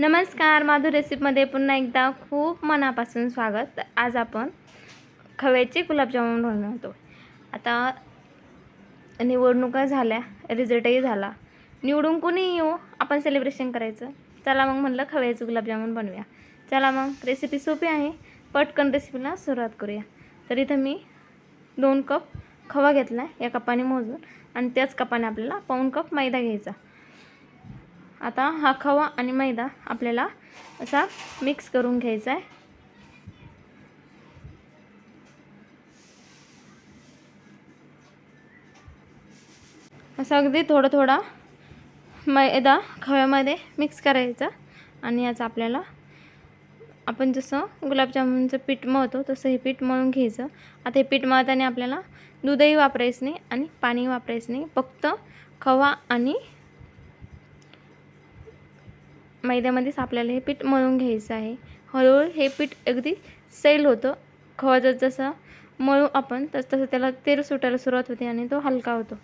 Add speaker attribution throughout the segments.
Speaker 1: नमस्कार माधुर रेसिपीमध्ये पुन्हा एकदा खूप मनापासून स्वागत. आज आपण खव्याचे गुलाबजामुन बनवतो आता निवडणुका झाल्या रिझल्टही झाला. निवडून कोणी येऊ? आपण सेलिब्रेशन करायचं. चला मग म्हणलं खव्याचे गुलाबजामुन बनवूया. चला मग रेसिपी सोपी आहे. पटकन रेसिपीला सुरुवात करूया. तर इथं मी दोन कप खवा घेतला या कपाने मोजून. आणि त्याच कपाने आपल्याला पाऊण कप मैदा घ्यायचा. आता हा खवा आणि मैदा आपल्याला असा मिक्स करून घ्यायचा आहे. असं अगदी थोडं थोडा मैदा खव्यामध्ये मिक्स करायचा आणि याचा आपल्याला आपण जसं गुलाबजामुनचं पीठ मळतो तसं हे पीठ मळून घ्यायचं. आता हे पीठ मळताना आपल्याला दूधही वापरायचं नाही आणि पाणी वापरायचं नाही. फक्त खवा आणि मैद्यामध्येच आपल्याला हे पीठ मळून घ्यायचं आहे. हळूहळू हे पीठ अगदी सैल होतं. खवाजस जसं मळू आपण तस तसं त्याला तेल सुटायला सुरुवात होते आणि तो हलका होतो.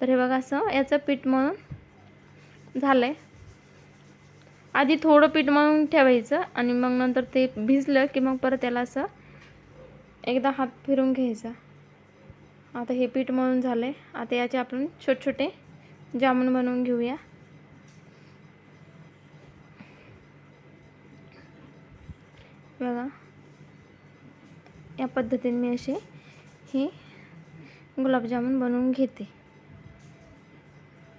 Speaker 1: तर हे बघा असं याचं पीठ मळून झालं आहे आधी थोडं पीठ मळून ठेवायचं आणि मग नंतर ते भिजलं की मग परत त्याला असं एकदा हात फिरून घ्यायचा. आता हे पीठ मळून झालं आहे आता याचे आपण छोटे छोटे जामून बनवून घेऊया. बघा. या पद्धतीने मी असे हे गुलाबजामुन बनवून घेते.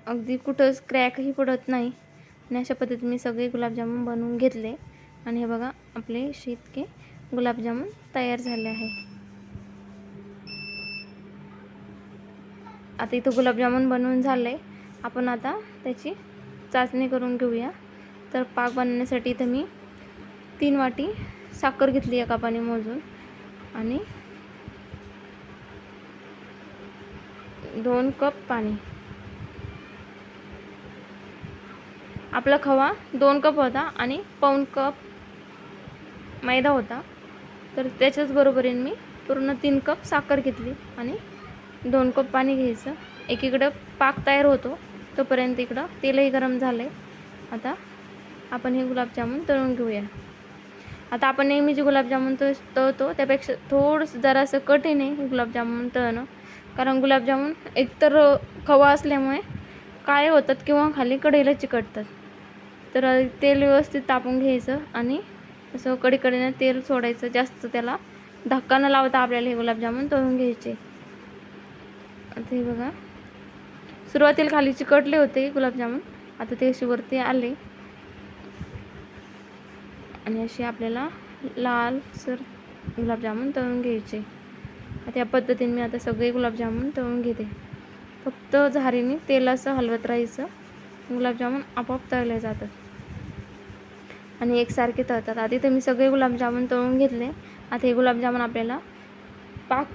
Speaker 1: अगदी कुठंच क्रॅकही पडत नाही. आणि अशा पद्धतीने मी सगळे गुलाबजामुन बनवून घेतले. आणि हे बघा आपले इतके गुलाबजामुन तयार झाले आहे. आता इथं गुलाबजामुन बनवून झाले आपण आता त्याची चाचणी करून घेऊया. तर पाक बनवण्यासाठी इथं मी तीन वाटी साखर घेतली एका पाणी मोजून. आणि दोन कप पाणी. आपला खवा दोन कप होता आणि पाऊन कप मैदा होता. तर त्याच्याच बरोबरीने मी पूर्ण तीन कप साखर घेतली आणि दोन कप पाणी घ्यायचं. एकीकडं पाक तयार होतो तोपर्यंत इकडं तेलही गरम झालं आहे आता आपण हे गुलाबजामुन तळून घेऊया. आता आपण नेहमी जे गुलाबजामुन त तळतो. त्यापेक्षा थोडंसं जरासं कठीण आहे गुलाबजामुन तळणं. कारण गुलाबजामुन एकतर खवा असल्यामुळे काळे होतात किंवा खाली कढईला चिकटतात. तर तेल व्यवस्थित तापून घ्यायचं आणि असं कडीकडीनं तेल सोडायचं. जास्त त्याला धक्का न लावता आपल्याला हे गुलाबजामुन तळून घ्यायचे. आता हे बघा. सुरुवातीला खाली चिकटले होते गुलाबजामुन. आता ते असे वरती आले. आणि असे आपल्याला लाल सर गुलाबजामुन तळून घ्यायचे. आता या पद्धतीने मी आता सगळे गुलाबजामुन तळून घेते. फक्त झारीने तेल असं हलवत राहायचं गुलाबजामुन आपोआप तळले जातात. आणि एकसारखे तळतात. आधी तर मी सगळे गुलाबजामुन तळून घेतले. आता हे गुलाबजामुन आपल्याला पाक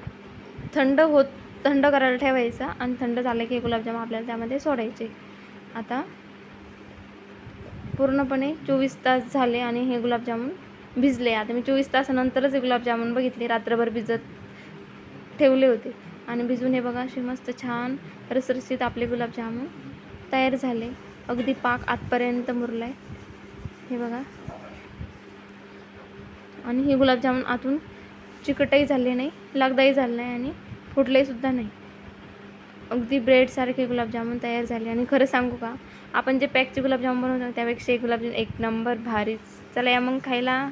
Speaker 1: थंड होत थंड करायला ठेवायचा आणि थंड झालं की हे गुलाबजामुन आपल्याला त्यामध्ये सोडायचे. आता पूर्णपणे चोवीस तास झाले आणि हे गुलाबजामुन भिजले. आता मी चोवीस तासानंतरच हे गुलाबजामुन बघितले. रात्रभर भिजत ठेवले होते. आणि भिजून हे बघा असे मस्त छान रसरशीत आपले गुलाबजामुन तयार झाले. अगदी पाक आतपर्यंत मुरला आहे हे बघा. आणि हे गुलाबजामुन आतून चिकटही झाले नाही लागदाही झालं नाही आणि फुटलंही सुद्धा नाही. अगदी ब्रेडसारखे गुलाबजामुन तयार झाले. आणि खरं सांगू का आपण जे पॅकचे गुलाबजामुन बनवतो त्यापेक्षा एक गुलाबजामुन एक नंबर भारीच. चला या मग खायला.